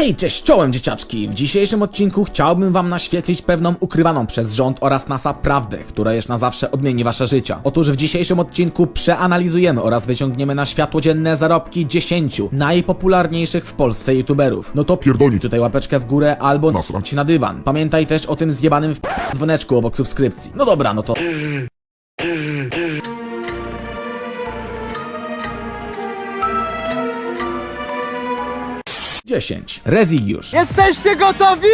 Hej, cześć, czołem dzieciaczki! W dzisiejszym odcinku chciałbym wam naświetlić pewną ukrywaną przez rząd oraz NASA prawdę, która już na zawsze odmieni wasze życia. Otóż w dzisiejszym odcinku przeanalizujemy oraz wyciągniemy na światło dzienne zarobki 10 najpopularniejszych w Polsce youtuberów. No to Pierdolnik. tutaj łapeczkę w górę albo Nasram. ci na dywan. Pamiętaj też o tym zjebanym w dzwoneczku obok subskrypcji. No dobra, no to... Dziesięć. Rezigiusz. Jesteście gotowi?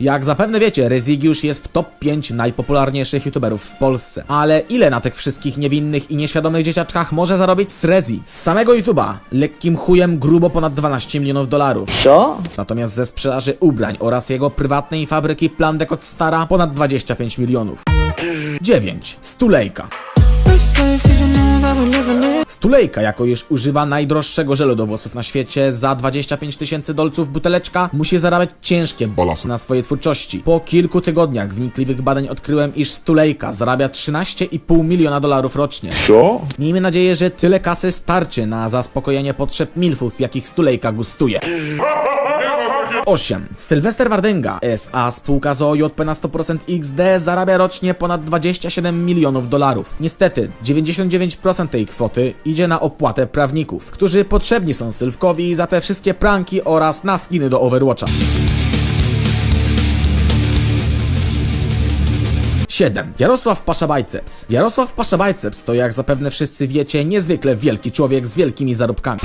Jak zapewne wiecie, Rezigiusz jest w top 5 najpopularniejszych youtuberów w Polsce. Ale ile na tych wszystkich niewinnych i nieświadomych dzieciaczkach może zarobić z Rezi? Z samego YouTube'a lekkim chujem grubo ponad 12 milionów dolarów. Co? Natomiast ze sprzedaży ubrań oraz jego prywatnej fabryki Plandek od Stara ponad 25 milionów. 9. Stulejka. Stulejka, jako już używa najdroższego żelu do włosów na świecie, za 25 tysięcy dolców buteleczka, musi zarabiać ciężkie Balasy. na swojej twórczości. Po kilku tygodniach wnikliwych badań odkryłem, iż Stulejka zarabia 13,5 miliona dolarów rocznie. Co? Miejmy nadzieję, że tyle kasy starczy na zaspokojenie potrzeb milfów, jakich Stulejka gustuje. 8. Sylwester Wardęga, SA spółka z OJP na 100% XD zarabia rocznie ponad 27 milionów dolarów. Niestety, 99% tej kwoty idzie na opłatę prawników, którzy potrzebni są Sylwkowi za te wszystkie pranki oraz na skiny do Overwatcha. 7. Jarosław Pasza-Biceps. Jarosław Pasza-Biceps to jak zapewne wszyscy wiecie niezwykle wielki człowiek z wielkimi zarobkami.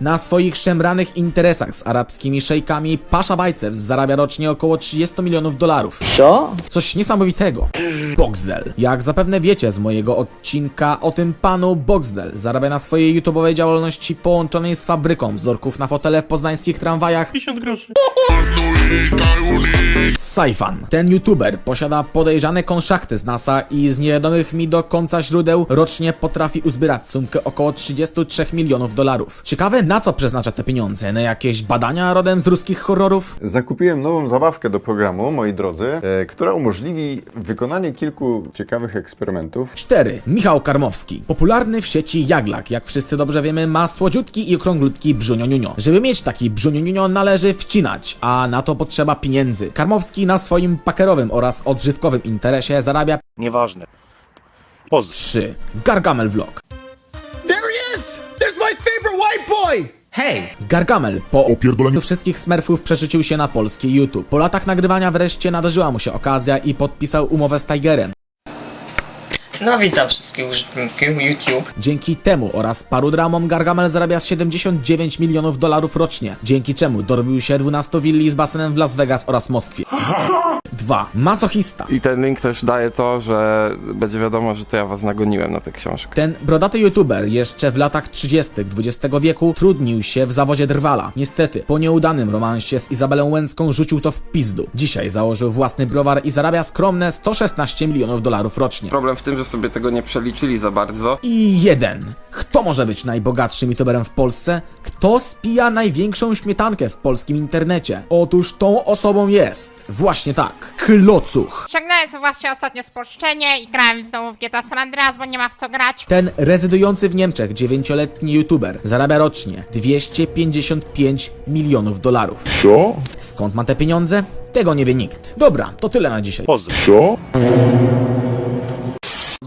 Na swoich szemranych interesach z arabskimi szejkami Pasza Biceps zarabia rocznie około 30 milionów dolarów. Co? Coś niesamowitego. Boxdel. Jak zapewne wiecie z mojego odcinka o tym panu Boxdel zarabia na swojej YouTube'owej działalności połączonej z fabryką wzorków na fotele w poznańskich tramwajach 50 groszy. Saifan. Ten youtuber posiada podejrzane konszachty z NASA i z niewiadomych mi do końca źródeł rocznie potrafi uzbierać sumkę około 33 milionów dolarów. Ciekawe na co przeznacza te pieniądze? Na jakieś badania rodem z ruskich horrorów? Zakupiłem nową zabawkę do programu, moi drodzy, e, która umożliwi wykonanie kilku ciekawych eksperymentów. 4. Michał Karmowski. Popularny w sieci Jaglak, jak wszyscy dobrze wiemy, ma słodziutki i okrąglutki brzunioniunio. Żeby mieć taki brzunioniunio należy wcinać, a na to potrzeba pieniędzy. Karmowski na swoim pakerowym oraz odżywkowym interesie zarabia Nieważne. Pozdro. 3. Gargamel Vlog. There he is! There's my favorite white boy! Hey! Gargamel po Opierdolenie. wszystkich smurfów przerzucił się na polski YouTube. Po latach nagrywania wreszcie nadarzyła mu się okazja i podpisał umowę z Tigerem. No witam wszystkich użytkowników YouTube. Dzięki temu oraz paru dramom Gargamel zarabia 79 milionów dolarów rocznie, dzięki czemu dorobił się 12 willi z basenem w Las Vegas oraz Moskwie. 2. Masochista. I ten link też daje to, że będzie wiadomo, że to ja was nagoniłem na tę książkę. Ten brodaty youtuber jeszcze w latach 30. XX wieku trudnił się w zawodzie drwala. Niestety, po nieudanym romansie z Izabelą Łęcką rzucił to w pizdu. Dzisiaj założył własny browar i zarabia skromne 116 milionów dolarów rocznie. Problem w tym, że sobie tego nie przeliczyli za bardzo. I jeden. Kto może być najbogatszym youtuberem w Polsce? Kto spija największą śmietankę w polskim internecie? Otóż tą osobą jest, właśnie tak, Klocuch. Ściągnąłem sobie właśnie ostatnio spolszczenie i grałem znowu w GTA San Andreas, bo nie ma w co grać. Ten rezydujący w Niemczech 9-letni youtuber zarabia rocznie 255 milionów dolarów. Co? Skąd ma te pieniądze? Tego nie wie nikt. Dobra, to tyle na dzisiaj. Pozdro. Co?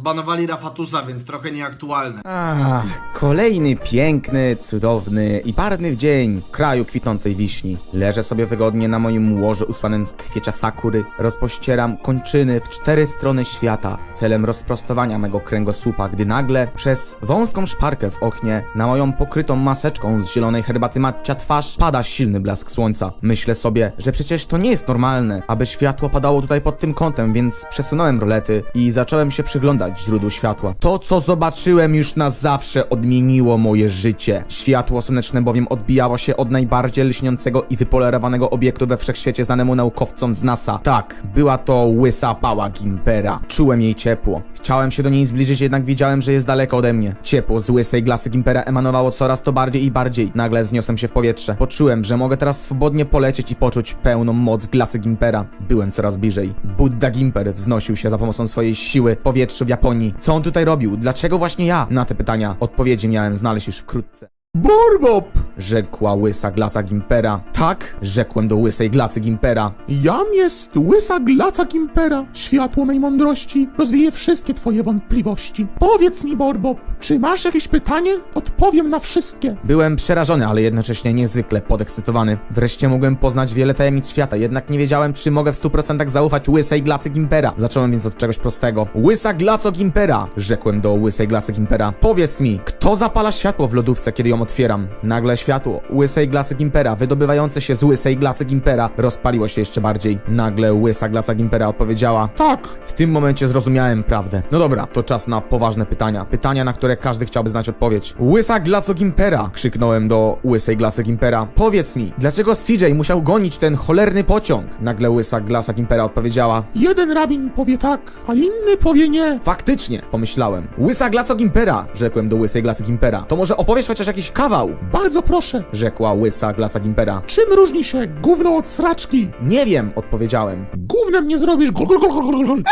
Zbanowali Rafatusa, więc trochę nieaktualne. Ach, kolejny piękny, cudowny i parny w dzień kraju kwitnącej wiśni. Leżę sobie wygodnie na moim łożu usłanym z kwiecia sakury, rozpościeram kończyny w cztery strony świata celem rozprostowania mego kręgosłupa, gdy nagle przez wąską szparkę w oknie na moją pokrytą maseczką z zielonej herbaty matcia twarz pada silny blask słońca. Myślę sobie, że przecież to nie jest normalne, aby światło padało tutaj pod tym kątem, więc przesunąłem rolety i zacząłem się przyglądać źródłu światła. To, co zobaczyłem już na zawsze odmieniło moje życie. Światło słoneczne bowiem odbijało się od najbardziej lśniącego i wypolerowanego obiektu we wszechświecie znanemu naukowcom z NASA. Tak, była to łysa pała Gimpera. Czułem jej ciepło. Chciałem się do niej zbliżyć, jednak widziałem, że jest daleko ode mnie. Ciepło z łysej glasy Gimpera emanowało coraz to bardziej i bardziej. Nagle wzniosłem się w powietrze. Poczułem, że mogę teraz swobodnie polecieć i poczuć pełną moc glasy Gimpera. Byłem coraz bliżej. Buddha Gimper wznosił się za pomocą swojej siły powietrzu w Japonii. Co on tutaj robił? Dlaczego właśnie ja? Na te pytania odpowiedzi miałem znaleźć już wkrótce. Borbop! Rzekła łysa glaca Gimpera. Tak, rzekłem do łysej glacy Gimpera. Jam jest łysa glaca Gimpera. Światło mej mądrości rozwieje wszystkie twoje wątpliwości. Powiedz mi, Borbop, czy masz jakieś pytanie? Odpowiem na wszystkie. Byłem przerażony, ale jednocześnie niezwykle podekscytowany. Wreszcie mogłem poznać wiele tajemnic świata, jednak nie wiedziałem, czy mogę w 100% zaufać łysej glacy Gimpera. Zacząłem więc od czegoś prostego. Łysa glaco Gimpera! Rzekłem do łysej glacy Gimpera. Powiedz mi, kto zapala światło w lodówce, kiedy ją otwieram? Nagle światło łysej glacy Gimpera, wydobywające się z łysej glacy Gimpera, rozpaliło się jeszcze bardziej. Nagle łysa glaca Gimpera odpowiedziała. Tak, W tym momencie zrozumiałem prawdę. No dobra, to czas na poważne pytania. Pytania, na które każdy chciałby znać odpowiedź. Łysa Glaco Gimpera! Krzyknąłem do łysej Glacy Gimpera. Powiedz mi, dlaczego CJ musiał gonić ten cholerny pociąg? Nagle łysa Glasa Gimpera odpowiedziała. jeden rabin powie tak, a inny powie nie. Faktycznie, pomyślałem. Łysa Glaco Gimpera! Rzekłem do łysej Glacy Gimpera. To może opowiesz chociaż jakiś kawał? Bardzo proszę, Rzekła łysa Glaca Gimpera. czym różni się gówno od sraczki? Nie wiem, odpowiedziałem. Gównem nie zrobisz gol, gol, gol, gol, gol, gol.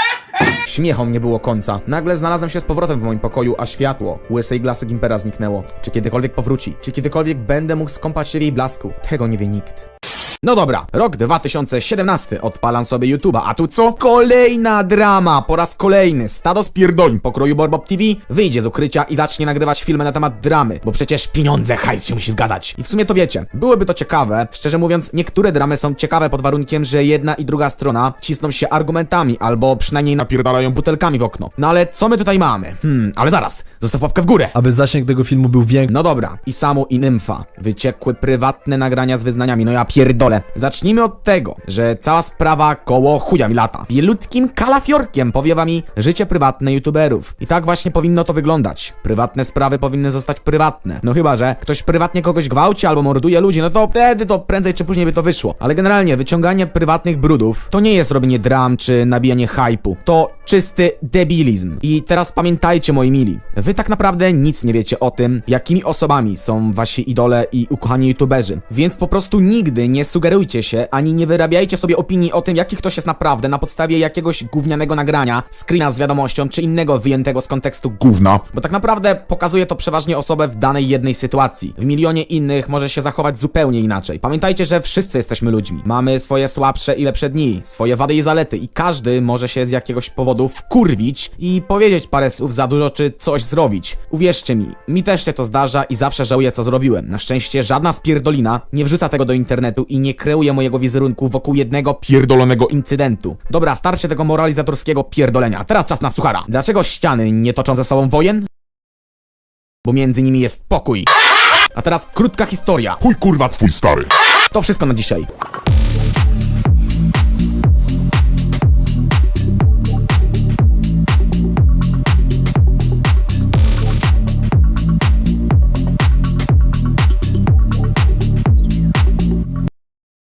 Śmiechom nie było końca. Nagle znalazłem się z powrotem w moim pokoju, a światło łysej glasy Gimpera zniknęło. Czy kiedykolwiek powróci? Czy kiedykolwiek będę mógł skąpać się w jej blasku? Tego nie wie nikt. No dobra, rok 2017, odpalam sobie YouTube'a, a tu co? Kolejna drama, po raz kolejny, stado spierdolin pokroju Borbop TV wyjdzie z ukrycia i zacznie nagrywać filmy na temat dramy, bo przecież pieniądze, hajs się musi zgadzać. I w sumie to wiecie, byłyby to ciekawe, szczerze mówiąc, niektóre dramy są ciekawe pod warunkiem, że jedna i druga strona cisną się argumentami, albo przynajmniej napierdalają butelkami w okno. No ale co my tutaj mamy? Hmm, ale zaraz, zostaw łapkę w górę! Aby zasięg tego filmu był większy. No dobra, i Samu i Nymfa. Wyciekły prywatne nagrania z wyznaniami, no ja pierdolę. Zacznijmy od tego, że cała sprawa koło chuja mi lata. Bielutkim kalafiorkiem powiewa mi życie prywatne youtuberów. I tak właśnie powinno to wyglądać. Prywatne sprawy powinny zostać prywatne. No chyba, że ktoś prywatnie kogoś gwałci albo morduje ludzi, no to wtedy to prędzej czy później by to wyszło. Ale generalnie wyciąganie prywatnych brudów to nie jest robienie dram czy nabijanie hypu. To czysty debilizm. I teraz pamiętajcie, moi mili, wy tak naprawdę nic nie wiecie o tym, jakimi osobami są wasi idole i ukochani youtuberzy. Więc po prostu nigdy nie sugerujcie się, ani nie wyrabiajcie sobie opinii o tym, jaki ktoś jest naprawdę na podstawie jakiegoś gównianego nagrania, screena z wiadomością, czy innego wyjętego z kontekstu gówna. Bo tak naprawdę pokazuje to przeważnie osobę w danej jednej sytuacji. W milionie innych może się zachować zupełnie inaczej. Pamiętajcie, że wszyscy jesteśmy ludźmi. Mamy swoje słabsze i lepsze dni, swoje wady i zalety i każdy może się z jakiegoś powodu wkurwić i powiedzieć parę słów za dużo czy coś zrobić. Uwierzcie mi, mi też się to zdarza i zawsze żałuję co zrobiłem. Na szczęście żadna spierdolina nie wrzuca tego do internetu i nie kreuje mojego wizerunku wokół jednego pierdolonego incydentu. Dobra, starcie tego moralizatorskiego pierdolenia. Teraz czas na suchara. Dlaczego ściany nie toczą ze sobą wojen? Bo między nimi jest pokój. A teraz krótka historia. Chuj kurwa twój stary. To wszystko na dzisiaj.